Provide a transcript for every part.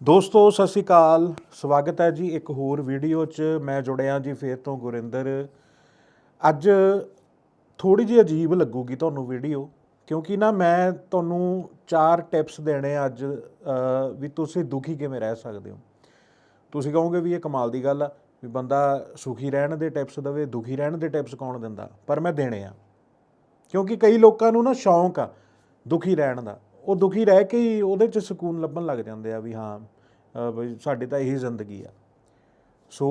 ਦੋਸਤੋ, ਸਤਿ ਸ਼੍ਰੀ ਅਕਾਲ। ਸਵਾਗਤ ਹੈ ਜੀ ਇੱਕ ਹੋਰ ਵੀਡੀਓ 'ਚ। ਮੈਂ ਜੁੜਿਆ ਜੀ ਫੇਰ ਤੋਂ ਗੁਰਿੰਦਰ। ਅੱਜ ਥੋੜੀ ਜਿਹੀ ਅਜੀਬ ਲੱਗੂਗੀ ਤੁਹਾਨੂੰ ਵੀਡੀਓ, ਕਿਉਂਕਿ ਨਾ ਮੈਂ ਤੁਹਾਨੂੰ ਚਾਰ ਟਿਪਸ ਦੇਣੇ ਆ ਅੱਜ ਵੀ ਤੁਸੀਂ ਦੁਖੀ ਕਿਵੇਂ ਰਹਿ ਸਕਦੇ ਹੋ। ਤੁਸੀਂ ਕਹੋਗੇ ਵੀ ਇਹ ਕਮਾਲ ਦੀ ਗੱਲ ਆ, ਵੀ ਬੰਦਾ ਸੁਖੀ ਰਹਿਣ ਦੇ ਟਿਪਸ ਦਵੇ, ਦੁਖੀ ਰਹਿਣ ਦੇ ਟਿਪਸ ਕੌਣ ਦਿੰਦਾ? ਪਰ ਮੈਂ ਦੇਣੇ ਆ। ਕਿਉਂਕਿ ਕਈ ਲੋਕਾਂ ਨੂੰ ਨਾ ਸ਼ੌਂਕ ਆ ਦੁਖੀ ਰਹਿਣ ਦਾ। ਉਹ ਦੁਖੀ ਰਹਿ ਕੇ ਹੀ ਉਹਦੇ 'ਚ ਸਕੂਨ ਲੱਭਣ ਲੱਗ ਜਾਂਦੇ ਆ ਵੀ ਹਾਂ ਬਈ ਸਾਡੀ ਤਾਂ ਇਹੀ ਜ਼ਿੰਦਗੀ ਆ। ਸੋ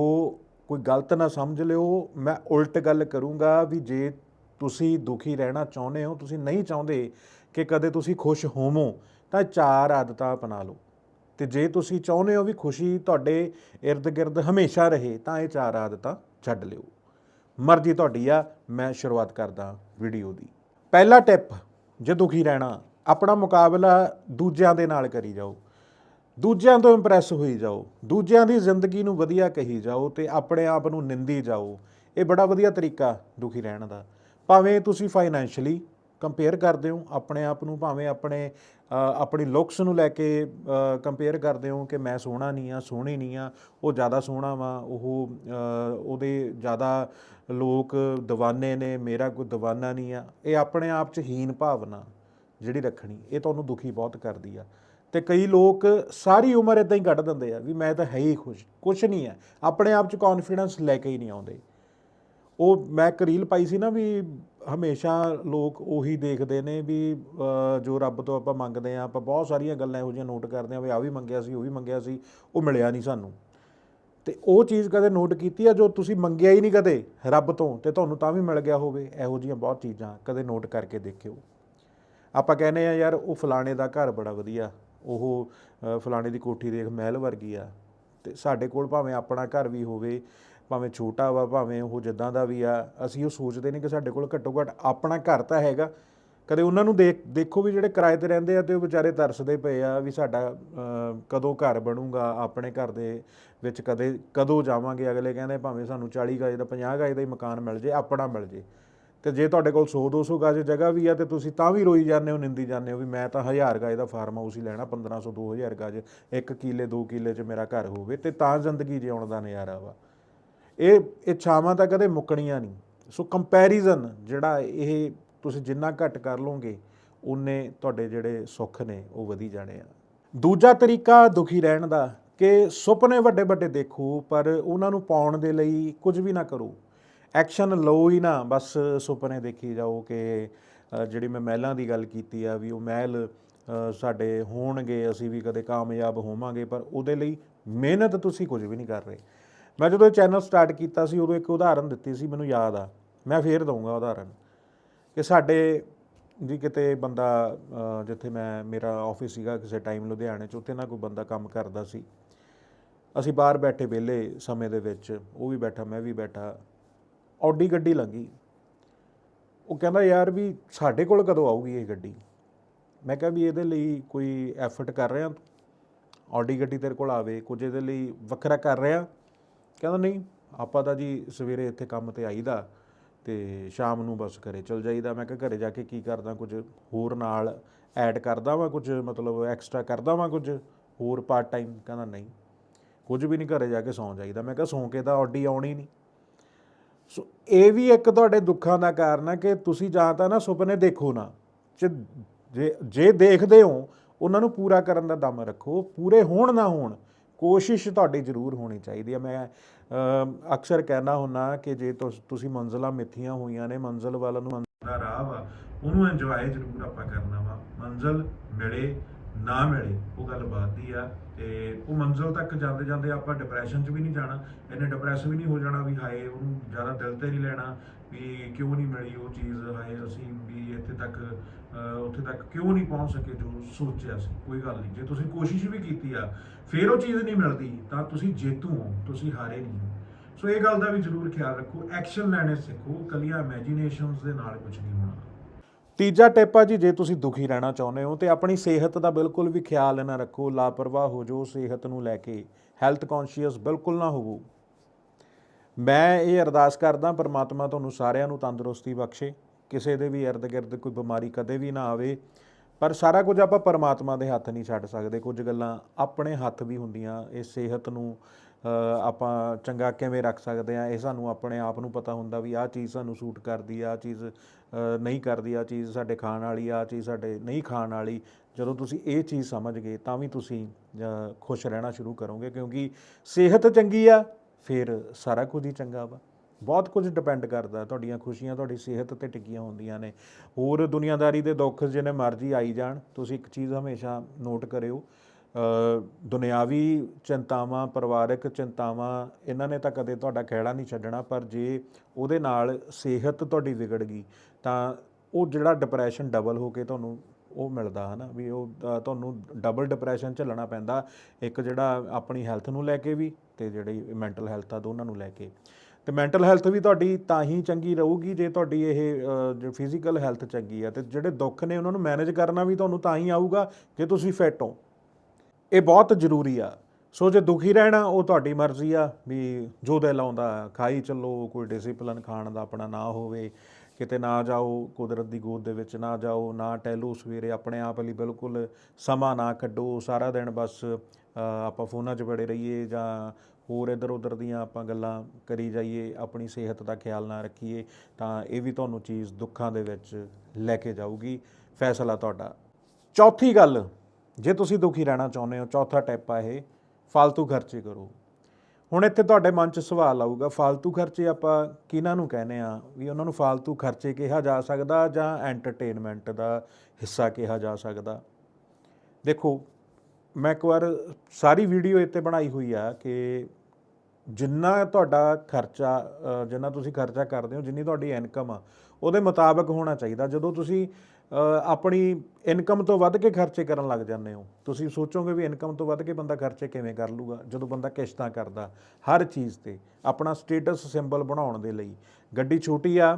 ਕੋਈ ਗਲਤ ਨਾ ਸਮਝ ਲਿਓ, ਮੈਂ ਉਲਟ ਗੱਲ ਕਰੂੰਗਾ ਵੀ ਜੇ ਤੁਸੀਂ ਦੁਖੀ ਰਹਿਣਾ ਚਾਹੁੰਦੇ ਹੋ, ਤੁਸੀਂ ਨਹੀਂ ਚਾਹੁੰਦੇ ਕਿ ਕਦੇ ਤੁਸੀਂ ਖੁਸ਼ ਹੋਵੋ, ਤਾਂ ਇਹ ਚਾਰ ਆਦਤਾਂ ਅਪਣਾ ਲਓ। ਤੇ ਜੇ ਤੁਸੀਂ ਚਾਹੁੰਦੇ ਹੋ ਵੀ ਖੁਸ਼ੀ ਤੁਹਾਡੇ ird-gird ਹਮੇਸ਼ਾ ਰਹੇ, ਤਾਂ ਇਹ ਚਾਰ ਆਦਤਾਂ ਛੱਡ ਲਿਓ। ਮਰਜ਼ੀ ਤੁਹਾਡੀ ਆ, ਮੈਂ ਸ਼ੁਰੂਆਤ ਕਰਦਾ ਵੀਡੀਓ ਦੀ। ਪਹਿਲਾ ਟਿਪ, ਜੇ ਦੁਖੀ ਰਹਿਣਾ ਆਪਣਾ ਮੁਕਾਬਲਾ ਦੂਜਿਆਂ ਦੇ ਨਾਲ ਕਰੀ ਜਾਓ। ਦੂਜਿਆਂ ਤੋਂ ਇੰਪ੍ਰੈਸ ਹੋਈ ਜਾਓ। ਦੂਜਿਆਂ ਦੀ ਜ਼ਿੰਦਗੀ ਨੂੰ ਵਧੀਆ ਕਹੀ ਜਾਓ ਤੇ ਆਪਣੇ ਆਪ ਨੂੰ ਨਿੰਦੀ ਜਾਓ। ਇਹ ਬੜਾ ਵਧੀਆ ਤਰੀਕਾ ਦੁਖੀ ਰਹਿਣ ਦਾ। ਭਾਵੇਂ ਤੁਸੀਂ ਫਾਈਨੈਂਸ਼ਲੀ ਕੰਪੇਅਰ ਕਰਦੇ ਹੋ, ਆਪਣੇ ਆਪ ਨੂੰ ਭਾਵੇਂ ਆਪਣੇ ਆਪਣੀ ਲੁਕਸ ਨੂੰ ਲੈ ਕੇ ਕੰਪੇਅਰ ਕਰਦੇ ਹੋ ਕਿ ਮੈਂ ਸੋਹਣਾ ਨਹੀਂ ਆ ਸੋਹਣੀ ਨਹੀਂ ਆ ਉਹ ਜ਼ਿਆਦਾ ਸੋਹਣਾ ਵਾ, ਉਹ ਉਹਦੇ ਜ਼ਿਆਦਾ ਲੋਕ دیਵਾਨੇ ਨੇ, ਮੇਰਾ ਕੋਈ دیਵਾਨਾ ਨਹੀਂ ਆ। ਇਹ ਆਪਣੇ ਆਪ 'ਚ ਹੀਨ ਭਾਵਨਾ। ਜਿਹੜੀ ਰੱਖਣੀ, ਇਹ ਤੁਹਾਨੂੰ ਦੁਖੀ ਬਹੁਤ ਕਰਦੀ ਆ। ਤੇ ਕਈ ਲੋਕ ਸਾਰੀ ਉਮਰ ਇਦਾਂ ਹੀ ਕੱਢ ਦਿੰਦੇ ਆ ਵੀ ਮੈਂ ਤਾਂ ਹੈ ਹੀ ਖੁਸ਼, ਕੁਛ ਨਹੀਂ ਹੈ। ਆਪਣੇ ਆਪ 'ਚ ਕੌਨਫੀਡੈਂਸ ਲੈ ਕੇ ਹੀ ਨਹੀਂ ਆਉਂਦੇ। ਉਹ ਮੈਂ ਕਰੀਲ ਪਾਈ ਸੀ ਨਾ ਵੀ ਹਮੇਸ਼ਾ ਲੋਕ ਉਹੀ ਦੇਖਦੇ ਨੇ ਵੀ ਜੋ ਰੱਬ ਤੋਂ ਆਪਾਂ ਮੰਗਦੇ ਆ ਆਪਾਂ ਬਹੁਤ ਸਾਰੀਆਂ ਗੱਲਾਂ ਇਹੋ ਜਿਹੀਆਂ ਨੋਟ ਕਰਦੇ ਆ ਵੀ ਆ ਵੀ ਮੰਗਿਆ ਸੀ, ਉਹ ਵੀ ਮੰਗਿਆ ਸੀ, ਉਹ ਮਿਲਿਆ ਨਹੀਂ ਸਾਨੂੰ। ਤੇ ਉਹ ਚੀਜ਼ ਕਦੇ ਨੋਟ ਕੀਤੀ ਆ ਜੋ ਤੁਸੀਂ ਮੰਗਿਆ ਹੀ ਨਹੀਂ ਕਦੇ ਰੱਬ ਤੋਂ, ਤੇ ਤੁਹਾਨੂੰ ਤਾਂ ਵੀ ਮਿਲ ਗਿਆ ਹੋਵੇ, ਇਹੋ ਜਿਹੀਆਂ ਬਹੁਤ ਚੀਜ਼ਾਂ ਕਦੇ ਨੋਟ ਕਰਕੇ ਦੇਖਿਓ। ਆਪਾਂ ਕਹਿੰਦੇ ਆ ਯਾਰ ਉਹ ਫਲਾਣੇ ਦਾ ਘਰ ਬੜਾ ਵਧੀਆ, ਉਹ ਫਲਾਣੇ ਦੀ ਕੋਠੀ ਦੇਖ ਮਹਿਲ ਵਰਗੀ ਆ, ਤੇ ਸਾਡੇ ਕੋਲ ਭਾਵੇਂ ਆਪਣਾ ਘਰ ਵੀ ਹੋਵੇ, ਭਾਵੇਂ ਛੋਟਾ ਵਾ, ਭਾਵੇਂ ਉਹ ਜਿੱਦਾਂ ਦਾ ਵੀ ਆ, ਅਸੀਂ ਉਹ ਸੋਚਦੇ ਨਹੀਂ ਕਿ ਸਾਡੇ ਕੋਲ ਘੱਟੋ ਘੱਟ ਆਪਣਾ ਘਰ ਤਾਂ ਹੈਗਾ। ਕਦੇ ਉਹਨਾਂ ਨੂੰ ਦੇਖ, ਦੇਖੋ ਵੀ ਜਿਹੜੇ ਕਿਰਾਏ ਤੇ ਰਹਿੰਦੇ ਆ ਤੇ ਉਹ ਵਿਚਾਰੇ ਤਰਸਦੇ ਪਏ ਆ ਵੀ ਸਾਡਾ ਕਦੋਂ ਘਰ ਬਣੂਗਾ, ਆਪਣੇ ਘਰ ਦੇ ਵਿੱਚ ਕਦੇ, ਕਦੋਂ ਜਾਵਾਂਗੇ, ਅਗਲੇ ਕਹਿੰਦੇ ਭਾਵੇਂ ਸਾਨੂੰ 40 ਗਜ ਦਾ 50 ਗਜ ਦਾ ਹੀ ਮਕਾਨ ਮਿਲ ਜੇ, ਆਪਣਾ ਮਿਲ ਜੇ। ਤੇ ਜੇ ਤੁਹਾਡੇ ਕੋਲ 100 200 ਗਾਜ਼ ਜਗ੍ਹਾ ਵੀ ਆ ਤੇ ਤੁਸੀਂ ਤਾਂ ਵੀ ਰੋਈ ਜਾਂਦੇ ਹੋ, ਨਿੰਦੀ ਜਾਂਦੇ ਹੋ ਵੀ ਮੈਂ ਤਾਂ 1000 ਗਜ ਦਾ ਫਾਰਮ ਹਾਊਸ ਹੀ ਲੈਣਾ 1500 2000 ਗਾਜ, ਇੱਕ ਕਿਲੇ 2 ਕਿਲੇ 'ਚ ਮੇਰਾ ਘਰ ਹੋਵੇ ਤੇ ਤਾਂ ਜ਼ਿੰਦਗੀ ਜਿਉਣ ਦਾ ਨਜ਼ਾਰਾ ਵਾ। ਇਹ ਇੱਛਾਵਾਂ ਤਾਂ ਕਦੇ ਮੁੱਕਣੀਆਂ ਨਹੀਂ। ਸੋ ਕੰਪੈਰੀਜ਼ਨ ਜਿਹੜਾ ਇਹ ਤੁਸੀਂ ਜਿੰਨਾ ਘੱਟ ਕਰ ਲਓਗੇ ਉਨੇ ਤੁਹਾਡੇ ਜਿਹੜੇ ਸੁੱਖ ਨੇ, ਉਹ ਵਧੀ ਜਾਣੇ ਆ। ਦੂਜਾ ਤਰੀਕਾ ਦੁਖੀ ਰਹਿਣ ਦਾ ਕਿ ਸੁਪਨੇ ਵੱਡੇ ਵੱਡੇ ਦੇਖੋ, ਪਰ ਉਹਨਾਂ ਨੂੰ ਪਾਉਣ ਦੇ ਲਈ ਕੁਝ ਵੀ ਨਾ ਕਰੋ। ਐਕਸ਼ਨ ਲਓ ਹੀ ਨਾ, ਬਸ ਸੁਪਨੇ ਦੇਖੀ ਜਾਓ ਕਿ ਜਿਹੜੀ ਮੈਂ ਮਹਿਲਾਂ ਦੀ ਗੱਲ ਕੀਤੀ ਆ ਵੀ ਉਹ ਮਹਿਲ ਸਾਡੇ ਹੋਣਗੇ, ਅਸੀਂ ਵੀ ਕਦੇ ਕਾਮਯਾਬ ਹੋਵਾਂਗੇ, ਪਰ ਉਹਦੇ ਲਈ ਮਿਹਨਤ ਤੁਸੀਂ ਕੁਝ ਵੀ ਨਹੀਂ ਕਰ ਰਹੇ। ਮੈਂ ਜਦੋਂ ਇਹ ਚੈਨਲ ਸਟਾਰਟ ਕੀਤਾ ਸੀ, ਉਦੋਂ ਇੱਕ ਉਦਾਹਰਨ ਦਿੱਤੀ ਸੀ, ਮੈਨੂੰ ਯਾਦ ਆ, ਮੈਂ ਫੇਰ ਦਊਂਗਾ ਉਦਾਹਰਨ ਕਿ ਸਾਡੇ ਜੀ ਕਿਤੇ ਬੰਦਾ ਜਿੱਥੇ ਮੈਂ, ਮੇਰਾ ਆਫਿਸ ਸੀਗਾ ਕਿਸੇ ਟਾਈਮ ਲੁਧਿਆਣੇ 'ਚ, ਉੱਥੇ ਨਾ ਕੋਈ ਬੰਦਾ ਕੰਮ ਕਰਦਾ ਸੀ। ਅਸੀਂ ਬਾਹਰ ਬੈਠੇ ਵਿਹਲੇ ਸਮੇਂ ਦੇ ਵਿੱਚ, ਉਹ ਵੀ ਬੈਠਾ, ਮੈਂ ਵੀ ਬੈਠਾ ਆਡੀ ਗੱਡੀ ਲੰਘੀ। ਉਹ ਕਹਿੰਦਾ, ਯਾਰ ਵੀ ਸਾਡੇ ਕੋਲ ਕਦੋਂ ਆਊਗੀ ਇਹ ਗੱਡੀ? ਮੈਂ ਕਿਹਾ, ਵੀ ਇਹਦੇ ਲਈ ਕੋਈ ਐਫਰਟ ਕਰ ਰਿਹਾ ਤੂੰ। ਆਡੀ ਗੱਡੀ ਤੇਰੇ ਕੋਲ ਆਵੇ, ਕੁਝ ਇਹਦੇ ਲਈ ਵੱਖਰਾ ਕਰ ਰਿਹਾ? ਕਹਿੰਦਾ, ਨਹੀਂ, ਆਪਾਂ ਤਾਂ ਜੀ ਸਵੇਰੇ ਇੱਥੇ ਕੰਮ ਤੇ ਆਈਦਾ ਤੇ ਸ਼ਾਮ ਨੂੰ ਬਸ ਘਰੇ ਚਲ ਜਾਈਦਾ। ਮੈਂ ਕਿਹਾ, ਘਰੇ ਜਾ ਕੇ ਕੀ ਕਰਦਾ, ਕੁਝ ਹੋਰ ਨਾਲ ਐਡ ਕਰਦਾ ਵਾਂ, ਕੁਝ ਮਤਲਬ ਐਕਸਟਰਾ ਕਰਦਾ ਵਾਂ ਕੁਝ ਹੋਰ ਪਾਰਟ ਟਾਈਮ ਕਹਿੰਦਾ, ਨਹੀਂ, ਕੁਝ ਵੀ ਨਹੀਂ, ਘਰੇ ਜਾ ਕੇ ਸੌਂ ਜਾਈਦਾ। ਮੈਂ ਕਿਹਾ, ਸੌਂ ਕੇ ਤਾਂ ਆਡੀ ਆਉਣੀ ਨਹੀਂ ਸੋ ਇਹ ਵੀ ਇੱਕ ਤੁਹਾਡੇ ਦੁੱਖਾਂ ਦਾ ਕਾਰਨ ਹੈ ਕਿ ਤੁਸੀਂ ਜਾਂ ਤਾਂ ਨਾ ਸੁਪਨੇ ਦੇਖੋ ਨਾ, ਜੇ, ਜੇ- ਦੇਖਦੇ ਹੋ, ਉਹਨਾਂ ਨੂੰ ਪੂਰਾ ਕਰਨ ਦਾ ਦਮ ਰੱਖੋ, ਪੂਰੇ ਹੋਣ ਨਾ ਹੋਣ, ਕੋਸ਼ਿਸ਼ ਤੁਹਾਡੀ ਜ਼ਰੂਰ ਹੋਣੀ ਚਾਹੀਦੀ ਹੈ ਮੈਂ ਅਕਸਰ ਕਹਿਣਾ ਹੁੰਨਾ ਕਿ ਜੇ ਤੁਸ- ਤੁਸੀਂ ਮੰਜ਼ਲਾਂ ਮਿੱਥੀਆਂ ਹੋਈਆਂ ਨੇ, ਮੰਜ਼ਲ ਵਾਲਾ ਨੂੰ ਦਾ ਰਾਹ ਵਾ, ਉਹਨੂੰ ਇੰਜੋਏ ਜ਼ਰੂਰ ਆਪਾਂ ਕਰਨਾ ਵਾ। ਮੰਜ਼ਲ ਮਿਲੇ ਨਾ ਮਿਲੇ, ਉਹ ਗੱਲ ਬਾਤ ਦੀ ਆ, ਤੇ ਉਹ ਮੰਜ਼ਿਲ ਤੱਕ ਜਾਂਦੇ ਜਾਂਦੇ ਆਪਾਂ ਡਿਪਰੈਸ਼ਨ 'ਚ ਵੀ ਨਹੀਂ ਜਾਣਾ ਇਹਨੇ ਡਿਪਰੈਸ ਵੀ ਨਹੀਂ ਹੋ ਜਾਣਾ ਵੀ ਹਾਏ, ਉਹਨੂੰ ਜ਼ਿਆਦਾ ਦਿਲ ਤੇ ਨਹੀਂ ਲੈਣਾ ਵੀ ਕਿਉਂ ਨਹੀਂ ਮਿਲੀ ਉਹ ਚੀਜ਼, ਹਾਏ ਅਸੀਂ ਵੀ ਇੱਥੇ ਤੱਕ ਉੱਥੇ ਤੱਕ ਕਿਉਂ ਨਹੀਂ ਪਹੁੰਚ ਸਕੇ ਜੋ ਸੋਚਿਆ ਸੀ, ਕੋਈ ਗੱਲ ਨਹੀਂ। ਜੇ ਤੁਸੀਂ ਕੋਸ਼ਿਸ਼ ਵੀ ਕੀਤੀ ਆ, ਫਿਰ ਉਹ ਚੀਜ਼ ਨਹੀਂ ਮਿਲਦੀ, ਤਾਂ ਤੁਸੀਂ ਜੇਤੂ ਹੋ, ਤੁਸੀਂ ਹਾਰੇ ਨਹੀਂ ਹੋ। ਸੋ ਇਹ ਗੱਲ ਦਾ ਵੀ ਜ਼ਰੂਰ ਖਿਆਲ ਰੱਖੋ, ਐਕਸ਼ਨ ਲੈਣੇ ਸਿੱਖੋ, ਕੱਲੀਆਂ ਇਮੇਜਿਨੇਸ਼ਨਸ ਦੇ ਨਾਲ ਕੁਝ ਨਹੀਂ ਹੋਣਾ। ਤੀਜਾ ਟਿਪ ਆ ਜੀ, ਜੇ ਤੁਸੀਂ ਦੁਖੀ ਰਹਿਣਾ ਚਾਹੁੰਦੇ ਹੋ ਤੇ ਆਪਣੀ ਸਿਹਤ ਦਾ ਬਿਲਕੁਲ ਵੀ ਖਿਆਲ ਨਾ ਰੱਖੋ, ਲਾਪਰਵਾਹ ਹੋ ਜੋ ਸਿਹਤ ਨੂੰ ਲੈ ਕੇ ਹੈਲਥ ਕੌਨਸ਼ੀਅਸ ਬਿਲਕੁਲ ਨਾ ਹੋਵੋ। ਮੈਂ ਇਹ ਅਰਦਾਸ ਕਰਦਾ, ਪਰਮਾਤਮਾ ਤੁਹਾਨੂੰ ਸਾਰਿਆਂ ਨੂੰ ਤੰਦਰੁਸਤੀ ਬਖਸ਼ੇ, ਕਿਸੇ ਦੇ ਵੀ ਇਰਦ ਗਿਰਦ ਕੋਈ ਬਿਮਾਰੀ ਕਦੇ ਵੀ ਨਾ ਆਵੇ, ਪਰ ਸਾਰਾ ਕੁਝ ਆਪਾਂ ਪਰਮਾਤਮਾ ਦੇ ਹੱਥ ਨਹੀਂ ਛੱਡ ਸਕਦੇ, ਕੁਝ ਗੱਲਾਂ ਆਪਣੇ ਹੱਥ ਵੀ ਹੁੰਦੀਆਂ, ਇਹ ਸਿਹਤ ਨੂੰ ਆਪਾਂ ਚੰਗਾ ਕਿਵੇਂ ਰੱਖ ਸਕਦੇ ਆ ਇਹ ਸਾਨੂੰ ਆਪਣੇ ਆਪ ਨੂੰ ਪਤਾ ਹੁੰਦਾ ਵੀ ਆਹ ਚੀਜ਼ ਸਾਨੂੰ ਸੂਟ ਕਰਦੀ ਆ, ਆਹ ਚੀਜ਼ ਨਹੀਂ ਕਰਦੀ ਆ ਚੀਜ਼ ਸਾਡੇ ਖਾਣ ਵਾਲੀ ਆ ਆਹ ਚੀਜ਼ ਸਾਡੇ ਨਹੀਂ ਖਾਣ ਵਾਲੀ। ਜਦੋਂ ਤੁਸੀਂ ਇਹ ਚੀਜ਼ ਸਮਝ ਗਏ ਤਾਂ ਵੀ ਤੁਸੀਂ ਖੁਸ਼ ਰਹਿਣਾ ਸ਼ੁਰੂ ਕਰੋਗੇ ਕਿਉਂਕਿ ਸਿਹਤ ਚੰਗੀ ਆ, ਫਿਰ ਸਾਰਾ ਕੁਝ ਹੀ ਚੰਗਾ ਵਾ। ਬਹੁਤ ਕੁਝ ਡਿਪੈਂਡ ਕਰਦਾ, ਤੁਹਾਡੀਆਂ ਖੁਸ਼ੀਆਂ ਤੁਹਾਡੀ ਸਿਹਤ ਤੇ ਟਿੱਕੀਆਂ ਹੁੰਦੀਆਂ ਨੇ। ਹੋਰ ਦੁਨੀਆਦਾਰੀ ਦੇ ਦੁੱਖ ਜਿਹਨੇ ਮਰਜ਼ੀ ਆਈ ਜਾਣ, ਤੁਸੀਂ ਇੱਕ ਚੀਜ਼ ਹਮੇਸ਼ਾ ਨੋਟ ਕਰਿਓ। ਦੁਨਿਆਵੀ ਚਿੰਤਾਵਾਂ, ਪਰਿਵਾਰਕ ਚਿੰਤਾਵਾਂ, ਇਹਨਾਂ ਨੇ ਤਾਂ ਕਦੇ ਤੁਹਾਡਾ ਖਹਿੜਾ ਨਹੀਂ ਛੱਡਣਾ, ਪਰ ਜੇ ਉਹਦੇ ਨਾਲ ਸਿਹਤ ਤੁਹਾਡੀ ਵਿਗੜ ਗਈ, ਤਾਂ ਉਹ ਜਿਹੜਾ ਡਿਪਰੈਸ਼ਨ ਡਬਲ ਹੋ ਕੇ ਤੁਹਾਨੂੰ ਉਹ ਮਿਲਦਾ, ਹਨਾ? ਵੀ ਉਹ ਤੁਹਾਨੂੰ ਡਬਲ ਡਿਪਰੈਸ਼ਨ ਝੱਲਣਾ ਪੈਂਦਾ, ਇੱਕ ਜਿਹੜਾ ਆਪਣੀ ਹੈਲਥ ਨੂੰ ਲੈ ਕੇ ਵੀ ਤੇ ਜਿਹੜੀ ਮੈਂਟਲ ਹੈਲਥ ਆ ਦੋਨਾਂ ਨੂੰ ਲੈ ਕੇ। ਤੇ ਮੈਂਟਲ ਹੈਲਥ ਵੀ ਤੁਹਾਡੀ ਤਾਂ ਹੀ ਚੰਗੀ ਰਹੂਗੀ ਜੇ ਤੁਹਾਡੀ ਇਹ ਜੋ ਫਿਜ਼ੀਕਲ ਹੈਲਥ ਚੰਗੀ ਆ ਤੇ ਜਿਹੜੇ ਦੁੱਖ ਨੇ ਉਹਨਾਂ ਨੂੰ ਮੈਨੇਜ ਕਰਨਾ ਵੀ ਤੁਹਾਨੂੰ ਤਾਂ ਹੀ ਆਊਗਾ ਜੇ ਤੁਸੀਂ ਫਿੱਟ ਹੋ। ਇਹ ਬਹੁਤ ਜ਼ਰੂਰੀ ਆ। ਸੋ ਜੇ ਦੁਖੀ ਰਹਿਣਾ, ਉਹ ਤੁਹਾਡੀ ਮਰਜ਼ੀ ਆ ਵੀ ਜੋ ਦਿਲ ਆਉਂਦਾ, ਖਾਈ ਚੱਲੋ, ਕੋਈ ਡਿਸਪਲਿਨ ਖਾਣ ਦਾ ਆਪਣਾ ਨਾ ਹੋਵੇ, ਕਿਤੇ ਨਾ ਜਾਓ, ਕੁਦਰਤ ਦੀ ਗੋਦ ਦੇ ਵਿੱਚ ਨਾ ਜਾਓ, ਨਾ ਟਹਿਲੋ ਸਵੇਰੇ ਆਪਣੇ ਆਪ ਲਈ ਬਿਲਕੁਲ ਸਮਾਂ ਨਾ ਕੱਢੋ, ਸਾਰਾ ਦਿਨ ਬਸ ਆਪਾਂ ਫੋਨਾਂ 'ਚ ਬੜੇ ਰਹੀਏ ਜਾਂ ਹੋਰ ਇੱਧਰ ਉੱਧਰ ਦੀਆਂ ਆਪਾਂ ਗੱਲਾਂ ਕਰੀ ਜਾਈਏ, ਆਪਣੀ ਸਿਹਤ ਦਾ ਖਿਆਲ ਨਾ ਰੱਖੀਏ, ਤਾਂ ਇਹ ਵੀ ਤੁਹਾਨੂੰ ਚੀਜ਼ ਦੁੱਖਾਂ ਦੇ ਵਿੱਚ ਲੈ ਕੇ ਜਾਊਗੀ। ਫੈਸਲਾ ਤੁਹਾਡਾ। ਚੌਥੀ ਗੱਲ ਜੇ ਤੁਸੀਂ ਦੁਖੀ ਰਹਿਣਾ ਚਾਹੁੰਦੇ ਹੋ, ਚੌਥਾ ਟਿਪ ਆ ਇਹ ਫालतू ਖਰਚੇ ਕਰੋ। ਹੁਣ ਇੱਥੇ ਤੁਹਾਡੇ ਮਨ 'ਚ ਸਵਾਲ ਆਊਗਾ ਫालतू ਖਰਚੇ ਆਪਾਂ ਕਿਹਨਾਂ ਨੂੰ ਕਹਿੰਦੇ ਆ ਵੀ ਉਹਨਾਂ ਨੂੰ ਫालतू ਖਰਚੇ ਕਿਹਾ ਜਾ ਸਕਦਾ ਜਾਂ ਐਂਟਰਟੇਨਮੈਂਟ ਦਾ ਹਿੱਸਾ ਕਿਹਾ ਜਾ ਸਕਦਾ? ਦੇਖੋ, ਮੈਂ ਇੱਕ ਵਾਰ ਸਾਰੀ ਵੀਡੀਓ ਇੱਥੇ ਬਣਾਈ ਹੋਈ ਆ ਕਿ ਜਿੰਨਾ ਤੁਹਾਡਾ ਖਰਚਾ ਜਿੰਨਾ ਤੁਸੀਂ ਖਰਚਾ ਕਰਦੇ ਹੋ, ਜਿੰਨੀ ਤੁਹਾਡੀ ਇਨਕਮ ਆ, ਉਹਦੇ ਮੁਤਾਬਕ ਹੋਣਾ ਚਾਹੀਦਾ। ਜਦੋਂ ਤੁਸੀਂ ਆਪਣੀ ਇਨਕਮ ਤੋਂ ਵੱਧ ਕੇ ਖਰਚੇ ਕਰਨ ਲੱਗ ਜਾਂਦੇ ਹੋ। ਤੁਸੀਂ ਸੋਚੋਗੇ ਵੀ ਇਨਕਮ ਤੋਂ ਵੱਧ ਕੇ ਬੰਦਾ ਖਰਚੇ ਕਿਵੇਂ ਕਰ ਲੂਗਾ, ਜਦੋਂ ਬੰਦਾ ਕਿਸ਼ਤਾਂ ਕਰਦਾ, ਹਰ ਚੀਜ਼ ਤੇ। ਆਪਣਾ ਸਟੇਟਸ ਸਿੰਬਲ ਬਣਾਉਣ ਦੇ ਲਈ। ਗੱਡੀ ਛੋਟੀ ਆ,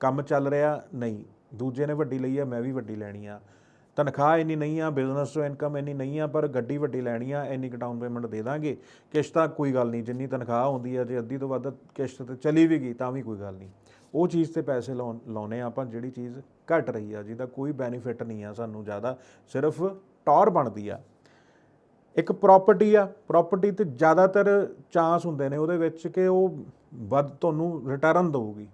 ਕੰਮ ਚੱਲ ਰਿਹਾ, ਨਹੀਂ। ਦੂਜੇ ਨੇ ਵੱਡੀ ਲਈ ਆ, ਮੈਂ ਵੀ ਵੱਡੀ ਲੈਣੀ ਆ। ਤਨਖਾਹ ਇੰਨੀ ਨਹੀਂ ਆ, ਬਿਜ਼ਨਸ ਤੋਂ ਇਨਕਮ ਇੰਨੀ ਨਹੀਂ ਆ, ਪਰ ਗੱਡੀ ਵੱਡੀ ਲੈਣੀ ਆ, ਇੰਨੀ ਡਾਊਨ ਪੇਮੈਂਟ ਦੇ ਦਾਂਗੇ। ਕਿਸ਼ਤਾਂ ਕੋਈ ਗੱਲ ਨਹੀਂ, ਜਿੰਨੀ ਤਨਖਾਹ ਹੁੰਦੀ ਆ, ਜੇ ਅੱਧੀ ਤੋਂ ਵੱਧ ਕਿਸ਼ਤ ਤੇ ਚਲੀ ਵੀ ਗਈ, ਤਾਂ ਵੀ ਕੋਈ ਗੱਲ ਨਹੀਂ। ਉਹ ਚੀਜ਼ ਤੇ ਪੈਸੇ ਲਾਉਣ, ਲਾਉਨੇ ਆ ਆਪਾਂ, ਜਿਹੜੀ ਚੀਜ਼ ਘਟ ਰਹੀ ਆ, ਜਿਹਦਾ ਕੋਈ ਬੈਨੀਫਿਟ ਨਹੀਂ ਆ ਸਾਨੂੰ ਜ਼ਿਆਦਾ, ਸਿਰਫ ਟੌਰ ਬਣਦੀ ਆ। ਇੱਕ ਪ੍ਰਾਪਰਟੀ ਆ ਪ੍ਰਾਪਰਟੀ ਤੇ ਜ਼ਿਆਦਾਤਰ ਚਾਂਸ ਹੁੰਦੇ ਨੇ ਉਹਦੇ ਵਿੱਚ ਕਿ ਉਹ ਵੱਧ ਤੁਹਾਨੂੰ ਰਿਟਰਨ ਦੇਊਗੀ।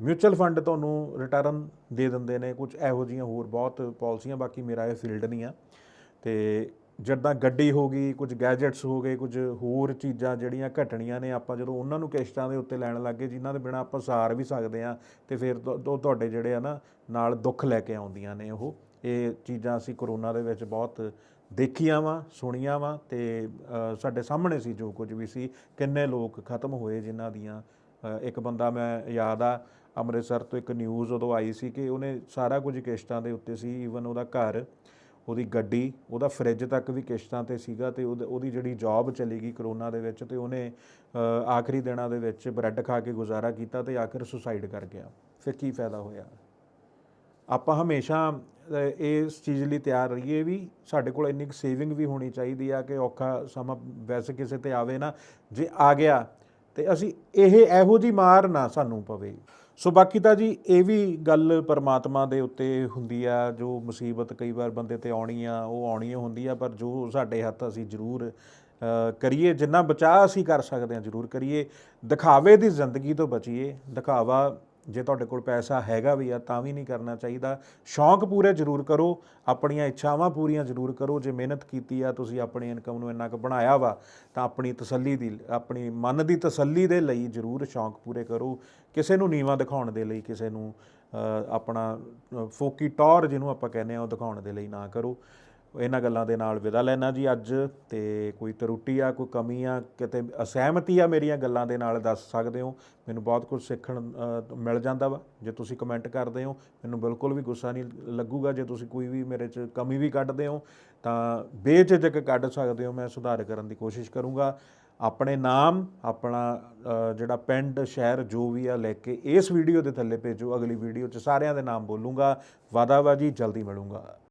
ਮਿਊਚੁਅਲ ਫੰਡ ਤੁਹਾਨੂੰ ਰਿਟਰਨ ਦੇ ਦਿੰਦੇ ਨੇ ਕੁਝ ਇਹੋ ਜਿਹੀਆਂ ਹੋਰ ਬਹੁਤ ਪਾਲਿਸੀਆਂ ਬਾਕੀ ਮੇਰਾ ਇਹ ਫੀਲਡ ਨਹੀਂ ਆ। ਤੇ ਜਿੱਦਾਂ ਗੱਡੀ ਹੋ ਗਈ, ਕੁਝ ਗੈਜਟਸ ਹੋ ਗਏ, ਕੁਝ ਹੋਰ ਚੀਜ਼ਾਂ ਜਿਹੜੀਆਂ ਘਟਣੀਆਂ ਨੇ, ਆਪਾਂ ਜਦੋਂ ਉਹਨਾਂ ਨੂੰ ਕਿਸ਼ਤਾਂ ਦੇ ਉੱਤੇ ਲੈਣ ਲੱਗੇ ਜਿਨ੍ਹਾਂ ਦੇ ਬਿਨਾ ਆਪਾਂ ਸਾਰ ਵੀ ਸਕਦੇ ਆ ਤੇ ਫਿਰ ਉਹ ਤੁਹਾਡੇ ਜਿਹੜੇ ਆ ਨਾ ਨਾਲ ਦੁੱਖ ਲੈ ਕੇ ਆਉਂਦੀਆਂ ਨੇ ਉਹ। ਇਹ ਚੀਜ਼ਾਂ ਅਸੀਂ ਕਰੋਨਾ ਦੇ ਵਿੱਚ ਬਹੁਤ ਦੇਖੀਆਂ ਵਾ, ਸੁਣੀਆਂ ਵਾ ਤੇ ਸਾਡੇ ਸਾਹਮਣੇ ਸੀ ਜੋ ਕੁਝ ਵੀ ਸੀ, ਕਿੰਨੇ ਲੋਕ ਖਤਮ ਹੋਏ ਜਿਨ੍ਹਾਂ ਦੀਆਂ ਇੱਕ ਬੰਦਾ ਮੈਂ ਯਾਦ ਆ, ਅੰਮ੍ਰਿਤਸਰ ਤੋਂ ਇੱਕ ਨਿਊਜ਼ ਉਦੋਂ ਆਈ ਸੀ ਕਿ ਉਹਨੇ ਸਾਰਾ ਕੁਝ ਕਿਸ਼ਤਾਂ ਦੇ ਉੱਤੇ ਸੀ ਈਵਨ ਉਹਦਾ ਘਰ ਉਹਦੀ ਗੱਡੀ, ਉਹਦਾ ਫ੍ਰਿਜ ਤੱਕ ਵੀ ਕਿਸ਼ਤਾਂ ਤੇ ਸੀਗਾ ਤੇ ਉਹਦੀ ਜਿਹੜੀ ਜੌਬ ਚਲੀ ਗਈ ਕਰੋਨਾ ਦੇ ਵਿੱਚ ਤੇ ਉਹਨੇ ਆਖਰੀ ਦਿਨਾਂ ਦੇ ਵਿੱਚ ਬ੍ਰੈਡ ਖਾ ਕੇ ਗੁਜ਼ਾਰਾ ਕੀਤਾ ਤੇ ਆਖਰ ਸੁਸਾਈਡ ਕਰ ਗਿਆ। ਫਿਰ ਕੀ ਫਾਇਦਾ ਹੋਇਆ? ਆਪਾਂ ਹਮੇਸ਼ਾ ਇਸ ਚੀਜ਼ ਲਈ ਤਿਆਰ ਰਹੀਏ ਵੀ ਸਾਡੇ ਕੋਲ ਇੰਨੀ ਸੇਵਿੰਗ ਵੀ ਹੋਣੀ ਚਾਹੀਦੀ ਆ ਕਿ ਔਖਾ ਸਮਾਂ ਵੈਸੇ ਕਿਸੇ ਤੇ ਆਵੇ ਨਾ, ਜੇ ਆ ਗਿਆ ਤੇ ਅਸੀਂ ਇਹ, ਇਹੋ ਜੀ ਮਾਰ ਨਾ ਸਾਨੂੰ ਪਵੇ। ਸੋ ਬਾਕੀ ਤਾਂ ਜੀ ਇਹ ਵੀ ਗੱਲ ਪਰਮਾਤਮਾ ਦੇ ਉੱਤੇ ਹੁੰਦੀ ਆ, ਜੋ ਮੁਸੀਬਤ ਕਈ ਵਾਰ ਬੰਦੇ ਤੇ ਆਉਣੀ ਆ, ਉਹ ਆਉਣੀ ਹੁੰਦੀ ਆ, ਪਰ ਜੋ ਸਾਡੇ ਹੱਥ ਅਸੀਂ ਜ਼ਰੂਰ ਕਰੀਏ, ਜਿੰਨਾ ਬਚਾਅ ਅਸੀਂ ਕਰ ਸਕਦੇ ਹਾਂ ਜ਼ਰੂਰ ਕਰੀਏ, ਦਿਖਾਵੇ ਦੀ ਜ਼ਿੰਦਗੀ ਤੋਂ ਬਚੀਏ, ਦਿਖਾਵਾ ਜੇ ਤੁਹਾਡੇ ਕੋਲ ਪੈਸਾ ਹੈਗਾ ਵੀ ਆ, ਤਾਂ ਵੀ ਨਹੀਂ ਕਰਨਾ ਚਾਹੀਦਾ। ਸ਼ੌਂਕ ਪੂਰੇ ਜ਼ਰੂਰ ਕਰੋ, ਆਪਣੀਆਂ ਇੱਛਾਵਾਂ ਪੂਰੀਆਂ ਜ਼ਰੂਰ ਕਰੋ। ਜੇ ਮਿਹਨਤ ਕੀਤੀ ਆ, ਤੁਸੀਂ ਆਪਣੀ ਇਨਕਮ ਨੂੰ ਇੰਨਾ ਕੁ ਬਣਾਇਆ ਵਾ, ਤਾਂ ਆਪਣੀ ਤਸੱਲੀ ਦੀ, ਆਪਣੀ ਮਨ ਦੀ ਤਸੱਲੀ ਦੇ ਲਈ ਜ਼ਰੂਰ ਸ਼ੌਂਕ ਪੂਰੇ ਕਰੋ। ਕਿਸੇ ਨੂੰ ਨੀਵਾਂ ਦਿਖਾਉਣ ਦੇ ਲਈ, ਕਿਸੇ ਨੂੰ ਆਪਣਾ ਫੋਕੀ ਟੌਰ ਜਿਹਨੂੰ ਆਪਾਂ ਕਹਿੰਦੇ ਆ, ਉਹ ਦਿਖਾਉਣ ਦੇ ਲਈ ਨਾ ਕਰੋ। ਇਹਨਾਂ ਗੱਲਾਂ ਦੇ ਨਾਲ ਵਿਦਾ ਲੈਣਾ ਜੀ ਅੱਜ ਤੇ ਕੋਈ ਤਰੁੱਟੀ ਆ, ਕੋਈ ਕਮੀ ਆ, ਕਿਤੇ ਅਸਹਿਮਤੀ ਆ ਮੇਰੀਆਂ ਗੱਲਾਂ ਦੇ ਨਾਲ ਦੱਸ ਸਕਦੇ ਹੋ। ਮੈਨੂੰ ਬਹੁਤ ਕੁਝ ਸਿੱਖਣ ਮਿਲ ਜਾਂਦਾ ਵਾ। ਜੇ ਤੁਸੀਂ ਕਮੈਂਟ ਕਰਦੇ ਹੋ, ਮੈਨੂੰ ਬਿਲਕੁਲ ਵੀ ਗੁੱਸਾ ਨਹੀਂ ਲੱਗੂਗਾ। ਜੇ ਤੁਸੀਂ ਕੋਈ ਵੀ ਮੇਰੇ 'ਚ ਕਮੀ ਵੀ ਕੱਢਦੇ ਹੋ, ਤਾਂ ਬੇਝਿਜਕ ਕੱਢ ਸਕਦੇ ਹੋ। ਮੈਂ ਸੁਧਾਰ ਕਰਨ ਦੀ ਕੋਸ਼ਿਸ਼ ਕਰੂੰਗਾ। ਆਪਣੇ ਨਾਮ, ਆਪਣਾ ਜਿਹੜਾ ਪਿੰਡ, ਸ਼ਹਿਰ ਜੋ ਵੀ ਆ ਲੈ ਕੇ ਇਸ ਵੀਡੀਓ ਦੇ ਥੱਲੇ ਭੇਜੋ। ਅਗਲੀ ਵੀਡੀਓ 'ਚ ਸਾਰਿਆਂ ਦੇ ਨਾਮ ਬੋਲੂੰਗਾ। ਵਾਦਾ ਵਾ ਜੀ, ਜਲਦੀ ਮਿਲੂੰਗਾ।